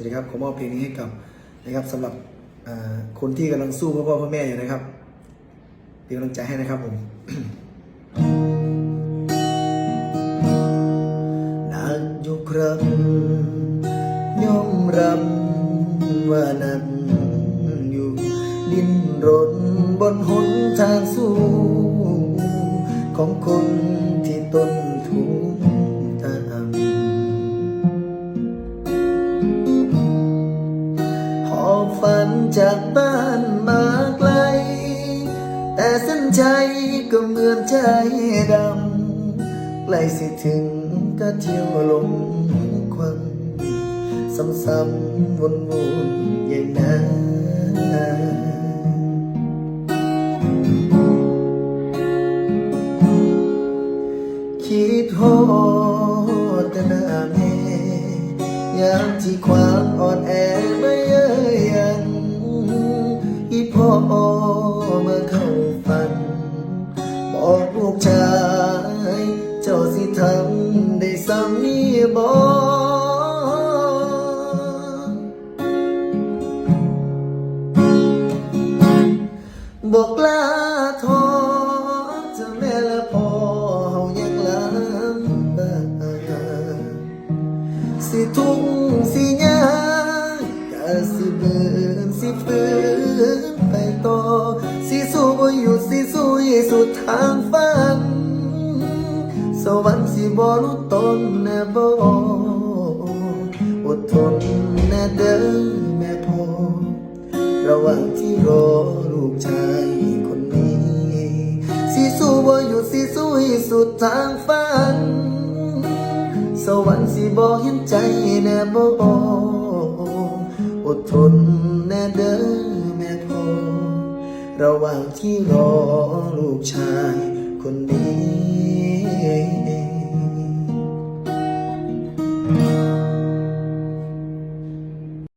วัสดีครับขอมอบเพลงนี้ให้กับนะครับสำหรับคนที่กำลังสู้เพื่อพ่อเพื่อแม่อยู่นะครับเป็นกำลังใจให้นะครับผมนักอยู่ครั้งยอมรับว่านั้นอยู่ดินรนบนหนทางสู้ ของคนที่ต้น ฝันจากบ้านมาไกล แต่เส้นใจก็เหมือนใจดำใกล้สิถึงก็เที่ยวลมควันซ้ำๆวนๆอย่างนั้นคิดโหดแต่หน้าแม่ยามที่ความอ่อนแอไม่เย้ยยันอีพ่อเมื่อเข้าฝัน บอกลูกชาย เจ้าสิทำได้ซ้ำนี้บอกบอกลาทอ ทางฝัน สวรรค์สิบ่รู้ตนแน่บ่อดทนแน่เด้อแม่พ่อระหว่างที่รอลูกชายคนนี้ สิสู้บ่หยุดสิสู้ให้สุดทางฝัน สวรรค์สิบ่เห็นใจแน่บ่อดทนแน่เด้อ ระหว่างที่รอลูกชาย